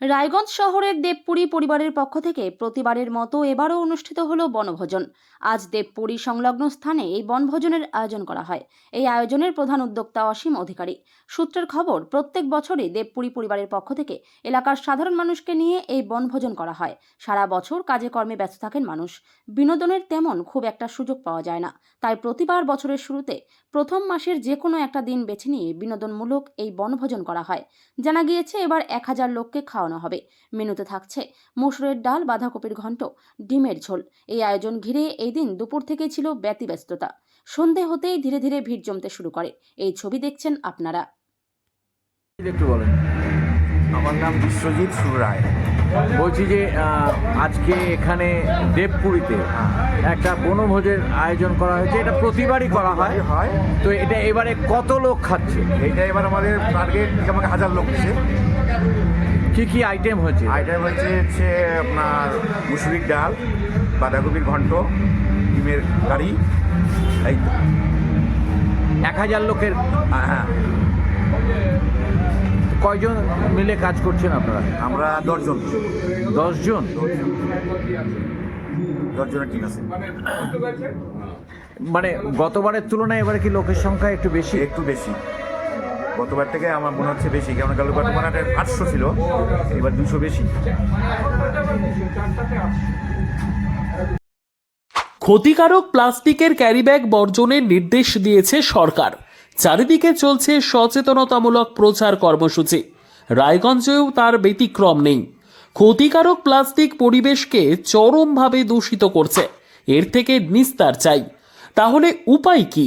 রায়গঞ্জ শহরের দেবপুরী পরিবারের পক্ষ থেকে প্রতিবারের মতো এবারও অনুষ্ঠিত হলো বনভোজন। আজ দেবপুরী সংলগ্ন স্থানে এই বনভোজনের আয়োজন করা হয়। এই আয়োজনের প্রধান উদ্যোক্তা অসীম অধিকারী। সূত্রের খবর, প্রত্যেক বছরই দেবপুরী পরিবারের পক্ষ থেকে এলাকার সাধারণ মানুষকে নিয়ে এই বনভোজন করা হয়। সারা বছর কাজে কর্মে ব্যস্ত থাকেন মানুষ। বিনোদনের তেমন খুব একটা সুযোগ পাওয়া যায় না। তাই প্রতিবার বছরের শুরুতে প্রথম মাসের যে কোনো একটা দিন বেছে নিয়ে বিনোদনমূলক এই বনভোজন করা হয়। জানা গিয়েছে, এবার এক হাজার লোককে খাওয়ানো হবে। মেনুতে থাকছে মসুরের ডাল বাঁধাকপির ঘন্ট ডিমের ঝোল। এই আয়োজন ঘিরে এই দিন দুপুর থেকে ছিল ব্যতিব্যস্ততা। সন্ধে হতেই ধীরে ধীরে ভিড় জমতে শুরু করে। এই ছবি দেখছেন আপনারা। একটু বলেন। আমার নাম বিশ্বজিৎ সুরায়। বলছি যে আহ, আজকে এখানে দেবপুরীতে একটা বনভোজের আয়োজন করা হয়েছে। এটা প্রতিবারই করা হয়। হয়। তো এটা এবারে কত লোক খাচ্ছে? এটা এবার আমাদের টার্গেট আমাকে হাজার লোক দিছে। কি কি আইটেম হয়েছে আইটেম হচ্ছে হচ্ছে আপনার মুসুরির ডাল বাঁধাকপির ঘন্ট ডিমের কারি এই তো। এক হাজার লোকের হ্যাঁ কয়জন মিলে কাজ করছেন আপনারা? আমরা দশজন। দশজন? দশজনের টিম আছে। মানে গতবারের তুলনায় এবারে কি লোকের সংখ্যা একটু বেশি? একটু বেশি। গতবার থেকে আমার মনে হচ্ছে বেশি কারণ গেল গতবার আটশো ছিল, এবার দুশো বেশি। ক্ষতিকারক প্লাস্টিকের ক্যারিব্যাগ বর্জনের নির্দেশ দিয়েছে সরকার। চারিদিকে চলছে সচেতনতামূলক প্রচার কর্মসূচি। রায়গঞ্জেও তার ব্যতিক্রম নেই। ক্ষতিকারক প্লাস্টিক পরিবেশকে চরমভাবে দূষিত করছে। এর থেকে নিস্তার চাই। তাহলে উপায় কি?